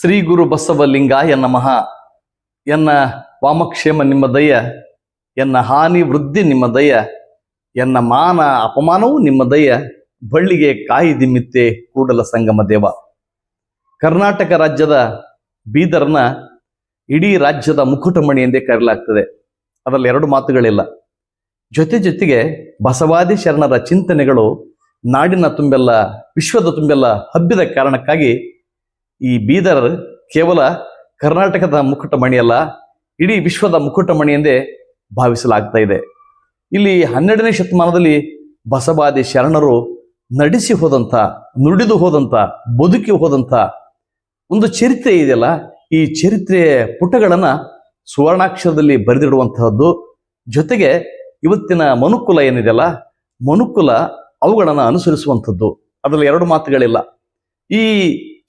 ಶ್ರೀ ಗುರು ಬಸವಲಿಂಗಾಯ ನಮಃ. ಎನ್ನ ವಾಮಕ್ಷೇಮ ನಿಮ್ಮ ದಯ, ಎನ್ನ ಹಾನಿ ವೃದ್ಧಿ ನಿಮ್ಮ ದಯ, ಎನ್ನ ಮಾನ ಅಪಮಾನವೂ ನಿಮ್ಮ ದಯ, ಬಳ್ಳಿಗೆ ಕಾಯಿ ದಿಮ್ಮಿತ್ತೆ ಕೂಡಲ ಸಂಗಮ ದೇವ. ಕರ್ನಾಟಕ ರಾಜ್ಯದ ಬೀದರ್ನ ಇಡೀ ರಾಜ್ಯದ ಮುಕುಟಮಣಿ ಎಂದೇ ಕರೆಯಲಾಗ್ತದೆ. ಅದರಲ್ಲಿ ಎರಡು ಮಾತುಗಳಿಲ್ಲ. ಜೊತೆ ಜೊತೆಗೆ ಬಸವಾದಿ ಶರಣರ ಚಿಂತನೆಗಳು ನಾಡಿನ ತುಂಬೆಲ್ಲ, ವಿಶ್ವದ ತುಂಬೆಲ್ಲ ಹಬ್ಬಿದ ಕಾರಣಕ್ಕಾಗಿ ಈ ಬೀದರ್ ಕೇವಲ ಕರ್ನಾಟಕದ ಮುಕುಟಮಣಿಯಲ್ಲ ಇಡೀ ವಿಶ್ವದ ಮುಕುಟಮಣಿ ಎಂದೇ ಭಾವಿಸಲಾಗ್ತಾ ಇದೆ. ಇಲ್ಲಿ ಹನ್ನೆರಡನೇ ಶತಮಾನದಲ್ಲಿ ಬಸವಾದಿ ಶರಣರು ನಡೆಸಿ ಹೋದಂಥ ನುಡಿದು ಹೋದಂಥ ಬದುಕಿ ಹೋದಂಥ ಒಂದು ಚರಿತ್ರೆ ಇದೆಯಲ್ಲ, ಈ ಚರಿತ್ರೆಯ ಪುಟಗಳನ್ನು ಸುವರ್ಣಾಕ್ಷರದಲ್ಲಿ ಬರೆದಿಡುವಂತಹದ್ದು. ಜೊತೆಗೆ ಇವತ್ತಿನ ಮನುಕುಲ ಏನಿದೆಯಲ್ಲ, ಮನುಕುಲ ಅವುಗಳನ್ನು ಅನುಸರಿಸುವಂಥದ್ದು ಅದರಲ್ಲಿ ಎರಡು ಮಾತುಗಳಿಲ್ಲ. ಈ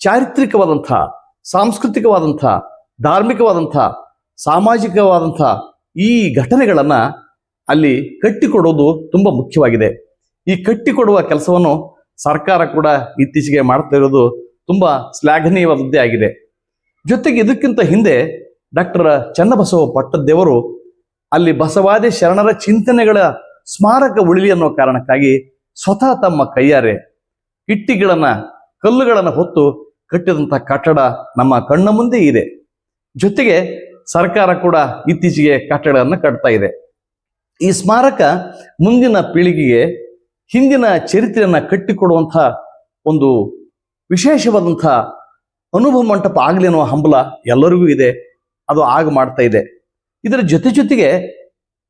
ಚಾರಿತ್ರಿಕವಾದಂಥ, ಸಾಂಸ್ಕೃತಿಕವಾದಂಥ, ಧಾರ್ಮಿಕವಾದಂಥ, ಸಾಮಾಜಿಕವಾದಂಥ ಈ ಘಟನೆಗಳನ್ನು ಅಲ್ಲಿ ಕಟ್ಟಿಕೊಡೋದು ತುಂಬ ಮುಖ್ಯವಾಗಿದೆ. ಈ ಕಟ್ಟಿಕೊಡುವ ಕೆಲಸವನ್ನು ಸರ್ಕಾರ ಕೂಡ ಇತ್ತೀಚೆಗೆ ಮಾಡ್ತಾ ಇರೋದು ತುಂಬ ಶ್ಲಾಘನೀಯವಾದದ್ದೇ ಆಗಿದೆ. ಜೊತೆಗೆ ಇದಕ್ಕಿಂತ ಹಿಂದೆ ಡಾಕ್ಟರ್ ಚನ್ನಬಸವ ಪಟ್ಟದ್ದೇವರು ಅಲ್ಲಿ ಬಸವಾದಿ ಶರಣರ ಚಿಂತನೆಗಳ ಸ್ಮಾರಕ ಉಳಿಲಿ ಅನ್ನೋ ಕಾರಣಕ್ಕಾಗಿ ಸ್ವತಃ ತಮ್ಮ ಕೈಯಾರೆ ಇಟ್ಟಿಗಳನ್ನ ಕಲ್ಲುಗಳನ್ನು ಹೊತ್ತು ಕಟ್ಟಿದಂಥ ಕಟ್ಟಡ ನಮ್ಮ ಕಣ್ಣ ಮುಂದೆ ಇದೆ. ಜೊತೆಗೆ ಸರ್ಕಾರ ಕೂಡ ಇತ್ತೀಚೆಗೆ ಕಟ್ಟಡವನ್ನು ಕಟ್ತಾ ಇದೆ. ಈ ಸ್ಮಾರಕ ಮುಂದಿನ ಪೀಳಿಗೆಗೆ ಹಿಂದಿನ ಚರಿತ್ರೆಯನ್ನ ಕಟ್ಟಿಕೊಡುವಂಥ ಒಂದು ವಿಶೇಷವಾದಂಥ ಅನುಭವ ಮಂಟಪ ಆಗಲಿ ಅನ್ನುವ ಹಂಬಲ ಎಲ್ಲರಿಗೂ ಇದೆ. ಅದು ಆಗ ಮಾಡ್ತಾ ಇದೆ. ಇದರ ಜೊತೆ ಜೊತೆಗೆ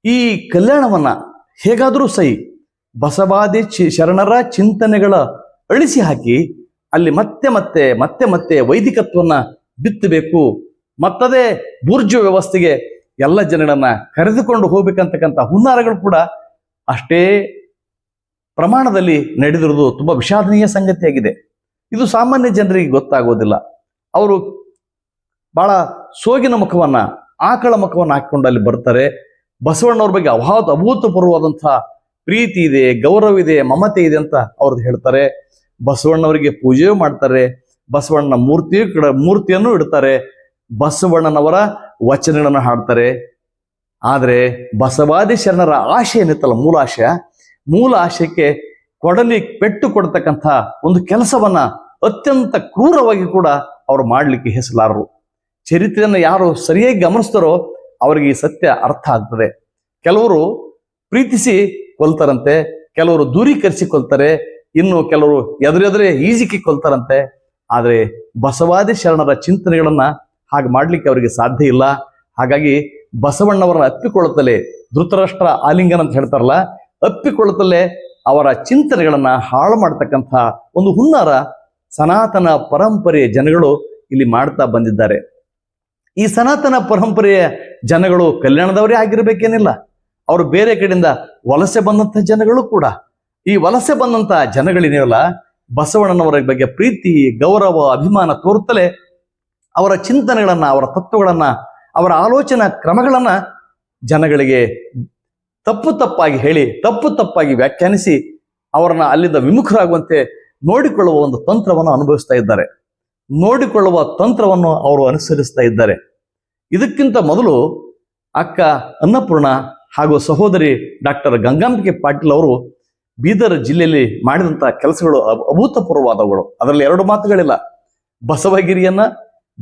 ಈ ಕಲ್ಯಾಣವನ್ನ ಹೇಗಾದರೂ ಸಹಿ ಬಸವಾದಿ ಶರಣರ ಚಿಂತನೆಗಳ ಅಳಿಸಿ ಹಾಕಿ ಅಲ್ಲಿ ಮತ್ತೆ ಮತ್ತೆ ಮತ್ತೆ ಮತ್ತೆ ವೈದಿಕತ್ವನ್ನ ಬಿತ್ತಬೇಕು. ಮತ್ತದೇ ಬೂರ್ಜು ವ್ಯವಸ್ಥೆಗೆ ಎಲ್ಲ ಜನಗಳನ್ನ ಕರೆದುಕೊಂಡು ಹೋಗ್ಬೇಕಂತಕ್ಕಂಥ ಹುನ್ನಾರಗಳು ಕೂಡ ಅಷ್ಟೇ ಪ್ರಮಾಣದಲ್ಲಿ ನಡೆದಿರುವುದು ತುಂಬಾ ವಿಷಾದನೀಯ ಸಂಗತಿಯಾಗಿದೆ. ಇದು ಸಾಮಾನ್ಯ ಜನರಿಗೆ ಗೊತ್ತಾಗೋದಿಲ್ಲ. ಅವರು ಬಹಳ ಸೋಗಿನ ಮುಖವನ್ನ, ಆಕಳ ಮುಖವನ್ನ ಹಾಕಿಕೊಂಡು ಅಲ್ಲಿ ಬರ್ತಾರೆ. ಬಸವಣ್ಣವ್ರ ಬಗ್ಗೆ ಅಭಾವ ಅಭೂತಪೂರ್ವವಾದಂತಹ ಪ್ರೀತಿ ಇದೆ, ಗೌರವ ಇದೆ, ಮಮತೆ ಇದೆ ಅಂತ ಅವ್ರದ್ದು ಹೇಳ್ತಾರೆ. ಬಸವಣ್ಣವರಿಗೆ ಪೂಜೆ ಮಾಡ್ತಾರೆ ಬಸವಣ್ಣ ಮೂರ್ತಿ ಕಡ, ಮೂರ್ತಿಯನ್ನು ಇಡ್ತಾರೆ, ಬಸವಣ್ಣನವರ ವಚನಗಳನ್ನು ಹಾಡ್ತಾರೆ. ಆದರೆ ಬಸವಾದಿ ಶರಣರ ಆಶೆ ಏನಿತ್ತಲ್ಲ, ಮೂಲ ಆಶಯ ಮೂಲ ಆಶಯಕ್ಕೆ ಕೊಡಲಿ, ಪೆಟ್ಟು ಕೊಡ್ತಕ್ಕಂಥ ಒಂದು ಕೆಲಸವನ್ನ ಅತ್ಯಂತ ಕ್ರೂರವಾಗಿ ಕೂಡ ಅವರು ಮಾಡಲಿಕ್ಕೆ ಹೆಸಲಾರರು ಚರಿತ್ರೆಯನ್ನು ಯಾರು ಸರಿಯಾಗಿ ಗಮನಿಸ್ತಾರೋ ಅವರಿಗೆ ಈ ಸತ್ಯ ಅರ್ಥ ಆಗ್ತದೆ. ಕೆಲವರು ಪ್ರೀತಿಸಿ ಕೊಲ್ತಾರಂತೆ, ಕೆಲವರು ದೂರೀಕರಿಸಿ ಕೊಲ್ತಾರೆ ಇನ್ನು ಕೆಲವರು ಎದುರೆದುರೇ ಈಜಿಕ್ಕಿ ಕೊಲ್ತಾರಂತೆ ಆದರೆ ಬಸವಾದಿ ಶರಣರ ಚಿಂತನೆಗಳನ್ನ ಹಾಗೆ ಮಾಡ್ಲಿಕ್ಕೆ ಅವರಿಗೆ ಸಾಧ್ಯ ಇಲ್ಲ. ಹಾಗಾಗಿ ಬಸವಣ್ಣವರನ್ನ ಅಪ್ಪಿಕೊಳ್ಳುತ್ತಲೇ ಧೃತರಾಷ್ಟ್ರ ಆಲಿಂಗನ ಅಂತ ಹೇಳ್ತಾರಲ್ಲ, ಅಪ್ಪಿಕೊಳ್ಳುತ್ತಲೇ ಅವರ ಚಿಂತನೆಗಳನ್ನ ಹಾಳು ಮಾಡ್ತಕ್ಕಂಥ ಒಂದು ಹುನ್ನಾರ ಸನಾತನ ಪರಂಪರೆಯ ಜನಗಳು ಇಲ್ಲಿ ಮಾಡ್ತಾ ಬಂದಿದ್ದಾರೆ. ಈ ಸನಾತನ ಪರಂಪರೆಯ ಜನಗಳು ಕಲ್ಯಾಣದವರೇ ಆಗಿರ್ಬೇಕೇನಿಲ್ಲ. ಅವರು ಬೇರೆ ಕಡೆಯಿಂದ ವಲಸೆ ಬಂದಂಥ ಜನಗಳು ಕೂಡ ಈ ವಲಸೆ ಬಂದಂತ ಜನಗಳೇನಿರಲ್ಲ ಬಸವಣ್ಣನವರ ಬಗ್ಗೆ ಪ್ರೀತಿ, ಗೌರವ, ಅಭಿಮಾನ ತೋರುತ್ತಲೇ ಅವರ ಚಿಂತನೆಗಳನ್ನ, ಅವರ ತತ್ವಗಳನ್ನ, ಅವರ ಆಲೋಚನಾ ಕ್ರಮಗಳನ್ನ ಜನಗಳಿಗೆ ತಪ್ಪು ತಪ್ಪಾಗಿ ಹೇಳಿ, ತಪ್ಪು ತಪ್ಪಾಗಿ ವ್ಯಾಖ್ಯಾನಿಸಿ ಅವರನ್ನ ಅಲ್ಲಿಂದ ವಿಮುಖರಾಗುವಂತೆ ನೋಡಿಕೊಳ್ಳುವ ಒಂದು ತಂತ್ರವನ್ನು ಅನುಭವಿಸ್ತಾ ಇದ್ದಾರೆ. ನೋಡಿಕೊಳ್ಳುವ ತಂತ್ರವನ್ನು ಅವರು ಅನುಸರಿಸ್ತಾ ಇದ್ದಾರೆ. ಇದಕ್ಕಿಂತ ಮೊದಲು ಅಕ್ಕ ಅನ್ನಪೂರ್ಣ ಹಾಗೂ ಸಹೋದರಿ ಡಾಕ್ಟರ್ ಗಂಗಾಂಬಿಕೆ ಪಾಟೀಲ್ ಅವರು ಬೀದರ್ ಜಿಲ್ಲೆಯಲ್ಲಿ ಮಾಡಿದಂಥ ಕೆಲಸಗಳು ಅಭ- ಅಭೂತಪೂರ್ವವಾದವುಗಳು. ಅದರಲ್ಲಿ ಎರಡು ಮಾತುಗಳಿಲ್ಲ. ಬಸವಗಿರಿಯನ್ನ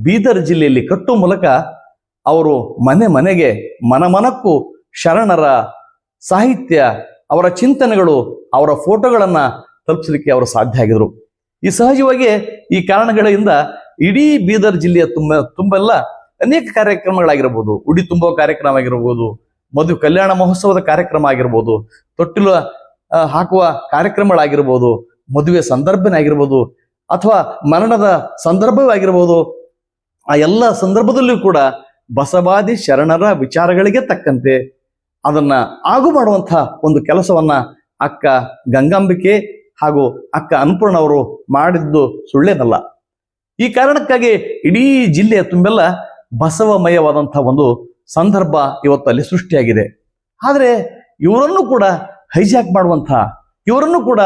ಬೀದರ್ ಜಿಲ್ಲೆಯಲ್ಲಿ ಕಟ್ಟುವ ಮೂಲಕ ಅವರು ಮನೆ ಮನೆಗೆ, ಮನ ಮನಕ್ಕೂ ಶರಣರ ಸಾಹಿತ್ಯ, ಅವರ ಚಿಂತನೆಗಳು, ಅವರ ಫೋಟೋಗಳನ್ನ ತಲುಪಿಸಲಿಕ್ಕೆ ಅವರು ಸಾಧ್ಯ ಆಗಿದ್ರು. ಈ ಸಹಜವಾಗಿ ಈ ಕಾರಣಗಳಿಂದ ಇಡೀ ಬೀದರ್ ಜಿಲ್ಲೆಯ ತುಂಬ, ತುಂಬೆಲ್ಲ ಅನೇಕ ಕಾರ್ಯಕ್ರಮಗಳಾಗಿರ್ಬೋದು. ಉಡಿ ತುಂಬುವ ಕಾರ್ಯಕ್ರಮ ಆಗಿರ್ಬೋದು ಮದುವೆ ಕಲ್ಯಾಣ ಮಹೋತ್ಸವದ ಕಾರ್ಯಕ್ರಮ ಆಗಿರ್ಬೋದು, ತೊಟ್ಟಿಲು ಹಾಕುವ ಕಾರ್ಯಕ್ರಮಗಳಾಗಿರ್ಬೋದು, ಮದುವೆ ಸಂದರ್ಭನೇ ಆಗಿರ್ಬೋದು ಅಥವಾ ಮರಣದ ಸಂದರ್ಭವೇ ಆಗಿರ್ಬೋದು ಆ ಎಲ್ಲ ಸಂದರ್ಭದಲ್ಲೂ ಕೂಡ ಬಸವಾದಿ ಶರಣರ ವಿಚಾರಗಳಿಗೆ ತಕ್ಕಂತೆ ಅದನ್ನ ಆಗು ಮಾಡುವಂತಹ ಒಂದು ಕೆಲಸವನ್ನ ಅಕ್ಕ ಗಂಗಾಂಬಿಕೆ ಹಾಗೂ ಅಕ್ಕ ಅನ್ನಪೂರ್ಣ ಅವರು ಮಾಡಿದ್ದು ಸುಳ್ಳೇನಲ್ಲ. ಈ ಕಾರಣಕ್ಕಾಗಿ ಇಡೀ ಜಿಲ್ಲೆಯ ತುಂಬೆಲ್ಲ ಬಸವಮಯವಾದಂತಹ ಒಂದು ಸಂದರ್ಭ ಇವತ್ತು ಅಲ್ಲಿ ಸೃಷ್ಟಿಯಾಗಿದೆ. ಆದರೆ ಇವರನ್ನು ಕೂಡ ಹೈಜಾಕ್ ಮಾಡುವಂಥ, ಇವರನ್ನು ಕೂಡ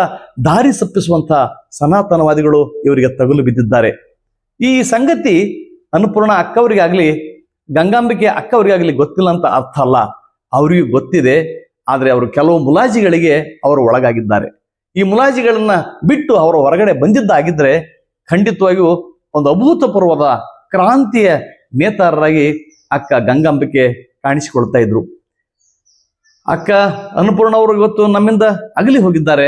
ದಾರಿ ಸಪ್ಪಿಸುವಂತಹ ಸನಾತನವಾದಿಗಳು ಇವರಿಗೆ ತಗಲು ಬಿದ್ದಿದ್ದಾರೆ. ಈ ಸಂಗತಿ ಅನ್ನಪೂರ್ಣ ಅಕ್ಕವರಿಗಾಗ್ಲಿ, ಗಂಗಾಂಬಿಕೆ ಅಕ್ಕವರಿಗಾಗ್ಲಿ ಗೊತ್ತಿಲ್ಲ ಅಂತ ಅರ್ಥ ಅಲ್ಲ. ಅವರಿಗೂ ಗೊತ್ತಿದೆ, ಆದರೆ ಅವರು ಕೆಲವು ಮುಲಾಜಿಗಳಿಗೆ ಅವರು ಒಳಗಾಗಿದ್ದಾರೆ. ಈ ಮುಲಾಜಿಗಳನ್ನ ಬಿಟ್ಟು ಅವರು ಹೊರಗಡೆ ಬಂದಿದ್ದಾಗಿದ್ರೆ ಖಂಡಿತವಾಗಿಯೂ ಒಂದು ಅಭೂತಪೂರ್ವದ ಕ್ರಾಂತಿಯ ನೇತಾರರಾಗಿ ಅಕ್ಕ ಗಂಗಾಂಬಿಕೆ ಕಾಣಿಸಿಕೊಳ್ತಾ ಇದ್ರು. ಅಕ್ಕ, ಅನ್ನಪೂರ್ಣ ಅವರು ಇವತ್ತು ನಮ್ಮಿಂದ ಅಗಲಿ ಹೋಗಿದ್ದಾರೆ.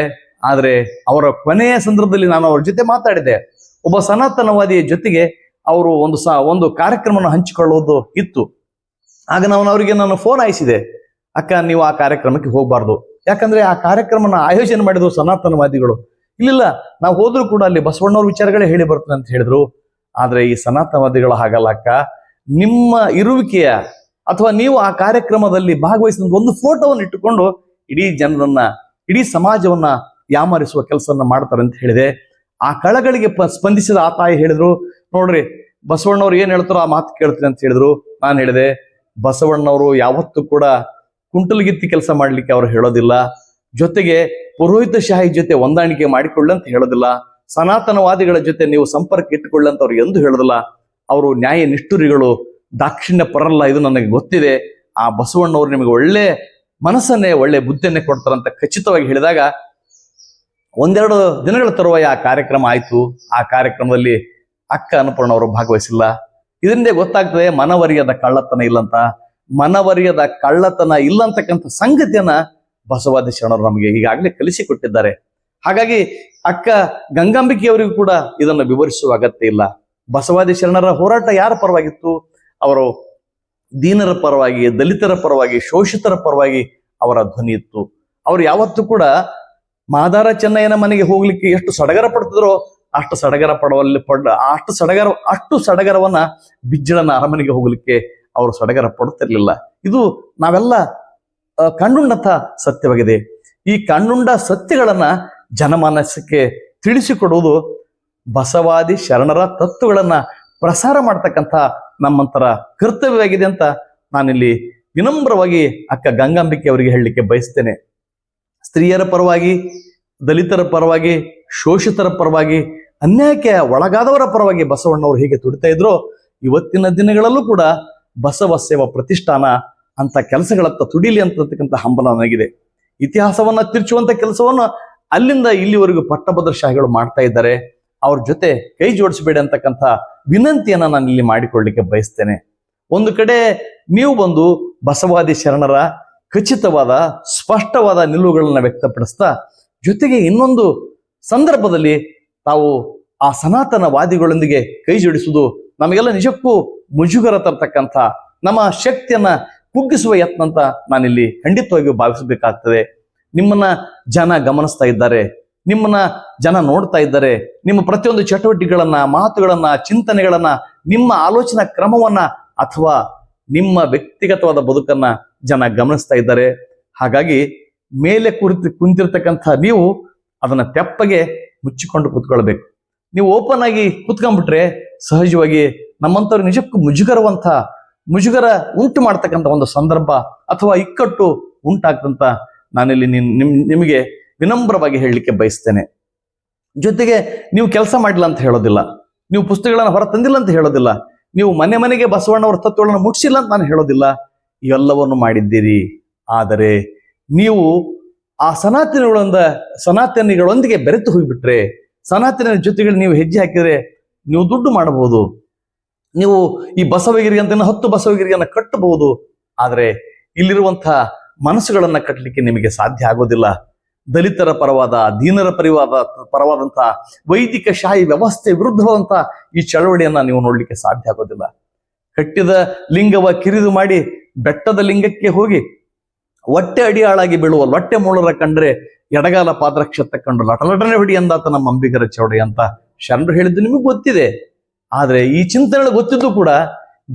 ಆದರೆ ಅವರ ಕೊನೆಯ ಸಂದರ್ಭದಲ್ಲಿ ನಾನು ಅವ್ರ ಜೊತೆ ಮಾತಾಡಿದೆ. ಒಬ್ಬ ಸನಾತನವಾದಿಯ ಜೊತೆಗೆ ಅವರು ಒಂದು ಸ, ಒಂದು ಕಾರ್ಯಕ್ರಮವನ್ನು ಹಂಚಿಕೊಳ್ಳುವುದು ಇತ್ತು. ಆಗ ನಾನು ಅವರಿಗೆ ನಾನು ಫೋನ್ ಹಾಯಿಸಿದೆ. ಅಕ್ಕ, ನೀವು ಆ ಕಾರ್ಯಕ್ರಮಕ್ಕೆ ಹೋಗಬಾರ್ದು. ಯಾಕಂದ್ರೆ ಆ ಕಾರ್ಯಕ್ರಮನ ಆಯೋಜನೆ ಮಾಡಿದ್ರು ಸನಾತನವಾದಿಗಳು. ಇಲ್ಲಿಲ್ಲ, ನಾವು ಹೋದ್ರೂ ಕೂಡ ಅಲ್ಲಿ ಬಸವಣ್ಣವ್ರ ವಿಚಾರಗಳೇ ಹೇಳಿ ಬರ್ತದೆ ಅಂತ ಹೇಳಿದ್ರು. ಆದ್ರೆ ಈ ಸನಾತನವಾದಿಗಳು ಹಾಗಲ್ಲ ಅಕ್ಕ. ನಿಮ್ಮ ಇರುವಿಕೆಯ ಅಥವಾ ನೀವು ಆ ಕಾರ್ಯಕ್ರಮದಲ್ಲಿ ಭಾಗವಹಿಸಿದ ಒಂದು ಫೋಟೋವನ್ನು ಇಟ್ಟುಕೊಂಡು ಇಡೀ ಜನರನ್ನ, ಇಡೀ ಸಮಾಜವನ್ನ ಯಾಮಾರಿಸುವ ಕೆಲಸವನ್ನ ಮಾಡ್ತಾರೆ ಅಂತ ಹೇಳಿದೆ. ಆ ಕಳಗಳಿಗೆ ಸ್ಪಂದಿಸಿದ ಆ ತಾಯಿ ಹೇಳಿದ್ರು, ನೋಡ್ರಿ, ಬಸವಣ್ಣವ್ರು ಏನ್ ಹೇಳ್ತಾರೋ ಆ ಮಾತು ಕೇಳ್ತೀನಿ ಅಂತ ಹೇಳಿದ್ರು. ನಾನು ಹೇಳಿದೆ, ಬಸವಣ್ಣವರು ಯಾವತ್ತೂ ಕೂಡ ಕುಂಟಲ್ಗಿತ್ತಿ ಕೆಲಸ ಮಾಡ್ಲಿಕ್ಕೆ ಅವರು ಹೇಳೋದಿಲ್ಲ. ಜೊತೆಗೆ ಪುರೋಹಿತಶಾಹಿ ಜೊತೆ ಹೊಂದಾಣಿಕೆ ಅಂತ ಹೇಳೋದಿಲ್ಲ. ಸನಾತನವಾದಿಗಳ ಜೊತೆ ನೀವು ಸಂಪರ್ಕ ಇಟ್ಟುಕೊಳ್ಳಂತ ಅವ್ರು ಎಂದು ಹೇಳೋದಿಲ್ಲ. ಅವರು ನ್ಯಾಯ ನಿಷ್ಠುರಿಗಳು ದಾಕ್ಷಿಣ್ಯ ಪರಲ್ಲ ಇದು ನನಗೆ ಗೊತ್ತಿದೆ. ಆ ಬಸವಣ್ಣವ್ರು ನಿಮಗೆ ಒಳ್ಳೆ ಮನಸ್ಸನ್ನೇ, ಒಳ್ಳೆ ಬುದ್ಧಿಯನ್ನೇ ಕೊಡ್ತಾರಂತ ಖಚಿತವಾಗಿ ಹೇಳಿದಾಗ, ಒಂದೆರಡು ದಿನಗಳ ತರುವಾಯ ಆ ಕಾರ್ಯಕ್ರಮ ಆಯ್ತು. ಆ ಕಾರ್ಯಕ್ರಮದಲ್ಲಿ ಅಕ್ಕ ಅನ್ನಪೂರ್ಣ ಅವರು ಭಾಗವಹಿಸಿಲ್ಲ. ಇದರಿಂದ ಗೊತ್ತಾಗ್ತದೆ ಮನವರಿಯದ ಕಳ್ಳತನ ಇಲ್ಲಂತ. ಮನವರಿಯದ ಕಳ್ಳತನ ಇಲ್ಲ ಅಂತಕ್ಕಂಥ ಸಂಗತಿಯನ್ನ ಬಸವಾದಿ ಶರಣರು ನಮಗೆ ಈಗಾಗಲೇ ಕಲಿಸಿಕೊಟ್ಟಿದ್ದಾರೆ. ಹಾಗಾಗಿ ಅಕ್ಕ ಗಂಗಾಂಬಿಕೆಯವರಿಗೂ ಕೂಡ ಇದನ್ನು ವಿವರಿಸುವ ಅಗತ್ಯ ಇಲ್ಲ. ಬಸವಾದಿ ಶರಣರ ಹೋರಾಟ ಯಾರ ಪರವಾಗಿತ್ತು? ಅವರು ದೀನರ ಪರವಾಗಿ, ದಲಿತರ ಪರವಾಗಿ, ಶೋಷಿತರ ಪರವಾಗಿ ಅವರ ಧ್ವನಿ ಇತ್ತು. ಅವರು ಯಾವತ್ತೂ ಕೂಡ ಮಾದಾರ ಚೆನ್ನಯ್ಯನ ಮನೆಗೆ ಹೋಗ್ಲಿಕ್ಕೆ ಎಷ್ಟು ಸಡಗರ ಪಡ್ತಿದ್ರೋ ಅಷ್ಟು ಸಡಗರ ಪಡುವಲ್ಲಿ ಪಡ, ಅಷ್ಟು ಸಡಗರ, ಅಷ್ಟು ಸಡಗರವನ್ನ ಬಿಜ್ಜಳನ ಅರಮನೆಗೆ ಹೋಗ್ಲಿಕ್ಕೆ ಅವರು ಸಡಗರ ಪಡುತ್ತಿರಲಿಲ್ಲ ಇದು ನಾವೆಲ್ಲ ಕಂಡುಂಡಂಥ ಸತ್ಯವಾಗಿದೆ. ಈ ಕಂಡುಂಡ ಸತ್ಯಗಳನ್ನ ಜನಮಾನಸಕ್ಕೆ ತಿಳಿಸಿಕೊಡುವುದು ಬಸವಾದಿ ಶರಣರ ತತ್ವಗಳನ್ನ ಪ್ರಸಾರ ಮಾಡ್ತಕ್ಕಂಥ ನಮ್ಮಂತರ ಕರ್ತವ್ಯವಾಗಿದೆ ಅಂತ ನಾನಿಲ್ಲಿ ವಿನಮ್ರವಾಗಿ ಅಕ್ಕ ಗಂಗಾಂಬಿಕೆ ಅವರಿಗೆ ಹೇಳಲಿಕ್ಕೆ ಬಯಸ್ತೇನೆ. ಸ್ತ್ರೀಯರ ಪರವಾಗಿ, ದಲಿತರ ಪರವಾಗಿ, ಶೋಷಿತರ ಪರವಾಗಿ, ಅನ್ಯಾಯಕ್ಕೆ ಒಳಗಾದವರ ಪರವಾಗಿ ಬಸವಣ್ಣವರು ಹೇಗೆ ತುಡಿತಾ ಇದ್ರೋ, ಇವತ್ತಿನ ದಿನಗಳಲ್ಲೂ ಕೂಡ ಬಸವ ಸೇವಾ ಪ್ರತಿಷ್ಠಾನ ಅಂತ ಕೆಲಸಗಳತ್ತ ತುಡಿಲಿ ಅಂತಕ್ಕಂಥ ಹಂಬಲ ನನಗಿದೆ ಇತಿಹಾಸವನ್ನ ತಿರ್ಚುವಂತ ಕೆಲಸವನ್ನ ಅಲ್ಲಿಂದ ಇಲ್ಲಿವರೆಗೂ ಪಟ್ಟಭದ್ರ ಶಾಹಿಗಳು ಮಾಡ್ತಾ ಇದ್ದಾರೆ. ಅವ್ರ ಜೊತೆ ಕೈ ಜೋಡಿಸಬೇಡಿ ಅಂತಕ್ಕಂಥ ವಿನಂತಿಯನ್ನ ನಾನು ಇಲ್ಲಿ ಮಾಡಿಕೊಳ್ಳಿಕ್ಕೆ ಬಯಸ್ತೇನೆ. ಒಂದು ಕಡೆ ನೀವು ಬಂದು ಬಸವಾದಿ ಶರಣರ ಖಚಿತವಾದ, ಸ್ಪಷ್ಟವಾದ ನಿಲುವುಗಳನ್ನ ವ್ಯಕ್ತಪಡಿಸ್ತಾ, ಜೊತೆಗೆ ಇನ್ನೊಂದು ಸಂದರ್ಭದಲ್ಲಿ ತಾವು ಆ ಸನಾತನವಾದಿಗಳೊಂದಿಗೆ ಕೈ ಜೋಡಿಸುವುದು ನಮಗೆಲ್ಲ ನಿಜಕ್ಕೂ ಮುಜುಗರ ತರ್ತಕ್ಕಂಥ, ನಮ್ಮ ಶಕ್ತಿಯನ್ನ ಕುಗ್ಗಿಸುವ ಯತ್ನ ಅಂತ ನಾನಿಲ್ಲಿ ಖಂಡಿತವಾಗಿಯೂ ಭಾವಿಸಬೇಕಾಗ್ತದೆ. ನಿಮ್ಮನ್ನ ಜನ ಗಮನಿಸ್ತಾ ಇದ್ದಾರೆ. ನಿಮ್ಮನ್ನ ಜನ ನೋಡ್ತಾ ಇದ್ದಾರೆ, ನಿಮ್ಮ ಪ್ರತಿಯೊಂದು ಚಟುವಟಿಕೆಗಳನ್ನ, ಮಾತುಗಳನ್ನ, ಚಿಂತನೆಗಳನ್ನ, ನಿಮ್ಮ ಆಲೋಚನಾ ಕ್ರಮವನ್ನ ಅಥವಾ ನಿಮ್ಮ ವ್ಯಕ್ತಿಗತವಾದ ಬದುಕನ್ನ ಜನ ಗಮನಿಸ್ತಾ ಇದ್ದಾರೆ. ಹಾಗಾಗಿ ಮೇಲೆ ಕುರಿತು ಕುಂತಿರ್ತಕ್ಕಂಥ ನೀವು ಅದನ್ನ ತೆಪ್ಪಗೆ ಮುಚ್ಚಿಕೊಂಡು ಕುತ್ಕೊಳ್ಬೇಕು. ನೀವು ಓಪನ್ ಆಗಿ ಕುತ್ಕೊಂಡ್ಬಿಟ್ರೆ ಸಹಜವಾಗಿ ನಮ್ಮಂಥವ್ರು ನಿಜಕ್ಕೂ ಮುಜುಗರವಂತ ಮುಜುಗರ ಉಂಟು ಮಾಡ್ತಕ್ಕಂಥ ಒಂದು ಸಂದರ್ಭ ಅಥವಾ ಇಕ್ಕಟ್ಟು ಉಂಟಾಗ್ತಂತ ನಾನಿಲ್ಲಿ ನಿಮ್- ನಿಮ್, ನಿಮಗೆ ವಿನಮ್ರವಾಗಿ ಹೇಳಲಿಕ್ಕೆ ಬಯಸ್ತೇನೆ. ಜೊತೆಗೆ ನೀವು ಕೆಲಸ ಮಾಡಿಲ್ಲ ಅಂತ ಹೇಳೋದಿಲ್ಲ. ನೀವು ಪುಸ್ತಕಗಳನ್ನು ಹೊರ ತಂದಿಲ್ಲ ಅಂತ ಹೇಳೋದಿಲ್ಲ. ನೀವು ಮನೆ ಮನೆಗೆ ಬಸವಣ್ಣವರ ತತ್ವಗಳನ್ನು ಮುಟ್ಟಿಸಿಲ್ಲ ಅಂತ ನಾನು ಹೇಳೋದಿಲ್ಲ. ಇವೆಲ್ಲವನ್ನು ಮಾಡಿದ್ದೀರಿ. ಆದರೆ ನೀವು ಆ ಸನಾತನಿಗಳಿಂದ ಸನಾತನಿಗಳೊಂದಿಗೆ ಬೆರೆತು ಹೋಗಿಬಿಟ್ರೆ ಸನಾತನ ಜೊತೆಗೆ ನೀವು ಹೆಜ್ಜೆ ಹಾಕಿದರೆ ನೀವು ದುಡ್ಡು ಮಾಡಬಹುದು. ನೀವು ಈ ಬಸವಗಿರಿ ಅಂತ ಹತ್ತು ಬಸವಗಿರಿಯನ್ನು ಕಟ್ಟಬಹುದು. ಆದರೆ ಇಲ್ಲಿರುವಂತಹ ಮನಸ್ಸುಗಳನ್ನು ಕಟ್ಟಲಿಕ್ಕೆ ನಿಮಗೆ ಸಾಧ್ಯ ಆಗೋದಿಲ್ಲ. ದಲಿತರ ಪರವಾದ, ದೀನರ ಪರಿವಾದ, ಪರವಾದಂತಹ ವೈದಿಕ ಶಾಹಿ ವ್ಯವಸ್ಥೆ ವಿರುದ್ಧವಾದಂತಹ ಈ ಚಳವಳಿಯನ್ನ ನೀವು ನೋಡ್ಲಿಕ್ಕೆ ಸಾಧ್ಯ ಆಗೋದಿಲ್ಲ. ಕಟ್ಟಿದ ಲಿಂಗವ ಕಿರಿದು ಮಾಡಿ ಬೆಟ್ಟದ ಲಿಂಗಕ್ಕೆ ಹೋಗಿ ಹೊಟ್ಟೆ ಅಡಿಯಾಳಾಗಿ ಬೀಳುವ ಲೊಟ್ಟೆ ಮೂಳರ ಕಂಡ್ರೆ ಎಡಗಾಲ ಪಾದರಕ್ಷ ತಕ್ಕೊಂಡು ಲಟಲಟನೆ ಹೊಡಿ ಎಂದಾತ ನಮ್ಮ ಅಂಬಿಗರ ಚೌಡಿ ಅಂತ ಶರಣರು ಹೇಳಿದ್ದು ನಿಮಗೆ ಗೊತ್ತಿದೆ. ಆದ್ರೆ ಈ ಚಿಂತನೆಗಳು ಗೊತ್ತಿದ್ದು ಕೂಡ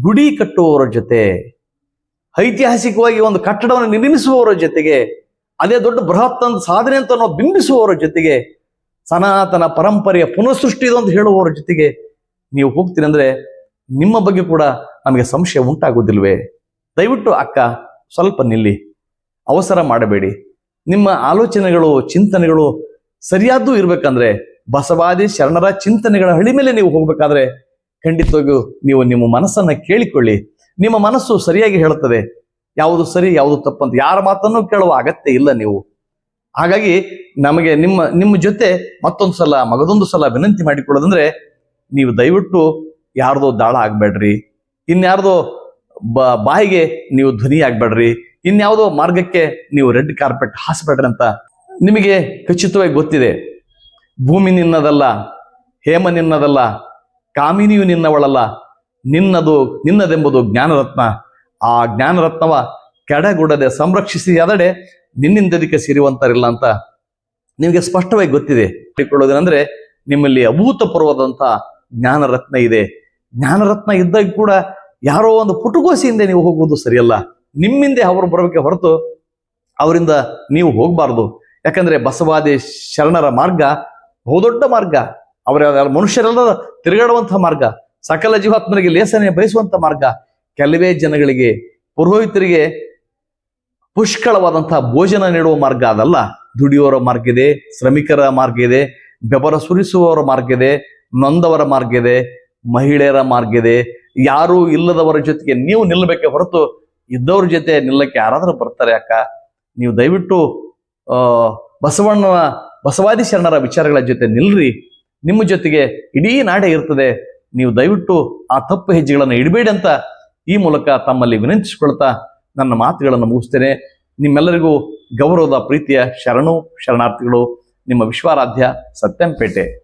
ಗುಡಿ ಕಟ್ಟುವವರ ಜೊತೆ, ಐತಿಹಾಸಿಕವಾಗಿ ಒಂದು ಕಟ್ಟಡವನ್ನು ನಿರ್ಮಿಸುವವರ ಜೊತೆಗೆ ಅದೇ ದೊಡ್ಡ ಬೃಹತ್ ಸಾಧನೆ ಅಂತ ನಾವು ಬಿಂಬಿಸುವವರ ಜೊತೆಗೆ, ಸನಾತನ ಪರಂಪರೆಯ ಪುನಃಸೃಷ್ಟಿ ಇದು ಅಂತ ಹೇಳುವವರ ಜೊತೆಗೆ ನೀವು ಹೋಗ್ತೀರಿ ಅಂದ್ರೆ ನಿಮ್ಮ ಬಗ್ಗೆ ಕೂಡ ನಮಗೆ ಸಂಶಯ ಉಂಟಾಗುವುದಿಲ್ವೇ ದಯವಿಟ್ಟು ಅಕ್ಕ, ಸ್ವಲ್ಪ ನಿಲ್ಲಿ. ಅವಸರ ಮಾಡಬೇಡಿ. ನಿಮ್ಮ ಆಲೋಚನೆಗಳು, ಚಿಂತನೆಗಳು ಸರಿಯಾದ್ದು ಇರಬೇಕಂದ್ರೆ, ಬಸವಾದಿ ಶರಣರ ಚಿಂತನೆಗಳ ಹಳಿ ಮೇಲೆ ನೀವು ಹೋಗ್ಬೇಕಾದ್ರೆ ಖಂಡಿತವಾಗಿಯೂ ನೀವು ನಿಮ್ಮ ಮನಸ್ಸನ್ನ ಕೇಳಿಕೊಳ್ಳಿ. ನಿಮ್ಮ ಮನಸ್ಸು ಸರಿಯಾಗಿ ಹೇಳುತ್ತದೆ. ಯಾವುದು ಸರಿ, ಯಾವುದು ತಪ್ಪಂತ ಯಾರ ಮಾತನ್ನು ಕೇಳುವ ಅಗತ್ಯ ಇಲ್ಲ ನೀವು. ಹಾಗಾಗಿ ನಮಗೆ ನಿಮ್ಮ ನಿಮ್ಮ ಜೊತೆ ಮತ್ತೊಂದು ಸಲ, ಮಗದೊಂದು ಸಲ ವಿನಂತಿ ಮಾಡಿಕೊಳ್ಳೋದಂದ್ರೆ ನೀವು ದಯವಿಟ್ಟು ಯಾರ್ದೋ ದಾಳ ಆಗ್ಬೇಡ್ರಿ. ಇನ್ಯಾರ್ದೋ ಬ, ಬಾಯಿಗೆ ನೀವು ಧ್ವನಿ ಆಗ್ಬೇಡ್ರಿ. ಇನ್ಯಾವುದೋ ಮಾರ್ಗಕ್ಕೆ ನೀವು ರೆಡ್ ಕಾರ್ಪೆಟ್ ಹಾಸ್ಬೇಡ್ರಿ ಅಂತ ನಿಮಗೆ ಖಚಿತವಾಗಿ ಗೊತ್ತಿದೆ. ಭೂಮಿ ನಿನ್ನದಲ್ಲ, ಹೇಮ ನಿನ್ನದಲ್ಲ, ಕಾಮಿನಿಯು ನಿನ್ನವಳಲ್ಲ, ನಿನ್ನದು, ನಿನ್ನದೆಂಬುದು ಜ್ಞಾನರತ್ನ. ಆ ಜ್ಞಾನರತ್ನವ ಕೆಡಗುಡದೆ ಸಂರಕ್ಷಿಸಿ ಅದಡೆ ನಿನ್ನಿಂದದಕ್ಕೆ ಸಿರಿವಂತರಿಲ್ಲ ಅಂತ ನಿಮಗೆ ಸ್ಪಷ್ಟವಾಗಿ ಗೊತ್ತಿದೆ. ಹೇಳಿಕೊಳ್ಳೋದೇನೆಂದ್ರೆ ನಿಮ್ಮಲ್ಲಿ ಅಭೂತಪೂರ್ವದಂತ ಜ್ಞಾನರತ್ನ ಇದೆ. ಜ್ಞಾನರತ್ನ ಇದ್ದಾಗ ಕೂಡ ಯಾರೋ ಒಂದು ಪುಟುಗೋಸಿಯಿಂದ ನೀವು ಹೋಗುವುದು ಸರಿಯಲ್ಲ. ನಿಮ್ಮಿಂದೆ ಅವರು ಬರೋಕೆ ಹೊರತು ಅವರಿಂದ ನೀವು ಹೋಗಬಾರ್ದು. ಯಾಕಂದ್ರೆ ಬಸವಾದಿ ಶರಣರ ಮಾರ್ಗ ಬಹುದೊಡ್ಡ ಮಾರ್ಗ. ಅವರ ಮನುಷ್ಯರೆಲ್ಲ ತಿರುಗಾಡುವಂತಹ ಮಾರ್ಗ. ಸಕಲ ಜೀವಾತ್ಮರಿಗೆ ಲೇಸನೆ ಬಯಸುವಂತ ಮಾರ್ಗ. ಕೆಲವೇ ಜನಗಳಿಗೆ ಪುರೋಹಿತರಿಗೆ ಪುಷ್ಕಳವಾದಂತಹ ಭೋಜನ ನೀಡುವ ಮಾರ್ಗ ಅದಲ್ಲ. ದುಡಿಯುವವರ ಮಾರ್ಗ ಇದೆ, ಶ್ರಮಿಕರ ಮಾರ್ಗ ಇದೆ ಬೆಬರ ಸುರಿಸುವವರ ಮಾರ್ಗ ಇದೆ, ನೊಂದವರ ಮಾರ್ಗ ಇದೆ, ಮಹಿಳೆಯರ ಮಾರ್ಗ ಇದೆ. ಯಾರೂ ಇಲ್ಲದವರ ಜೊತೆಗೆ ನೀವು ನಿಲ್ಲಬೇಕೆ ಹೊರತು ಇದ್ದವ್ರ ಜೊತೆ ನಿಲ್ಲಕ್ಕೆ ಯಾರಾದರೂ ಬರ್ತಾರೆ ಅಕ್ಕ? ನೀವು ದಯವಿಟ್ಟು ಬಸವಣ್ಣನ ಬಸವಣ್ಣ, ಬಸವಾದಿ ಶರಣರ ವಿಚಾರಗಳ ಜೊತೆ ನಿಲ್ರಿ. ನಿಮ್ಮ ಜೊತೆಗೆ ಇಡೀ ನಾಡೆ ಇರ್ತದೆ. ನೀವು ದಯವಿಟ್ಟು ಆ ತಪ್ಪು ಹೆಜ್ಜೆಗಳನ್ನು ಇಡಬೇಡಿ ಅಂತ ಈ ಮೂಲಕ ತಮ್ಮಲ್ಲಿ ವಿನಂತಿಸಿಕೊಳ್ತಾ ನನ್ನ ಮಾತುಗಳನ್ನು ಮುಗಿಸ್ತೇನೆ. ನಿಮ್ಮೆಲ್ಲರಿಗೂ ಗೌರವದ ಪ್ರೀತಿಯ ಶರಣು, ಶರಣಾರ್ಥಿಗಳು, ನಿಮ್ಮ ವಿಶ್ವಾರಾಧ್ಯ ಸತ್ಯಂಪೇಟೆ.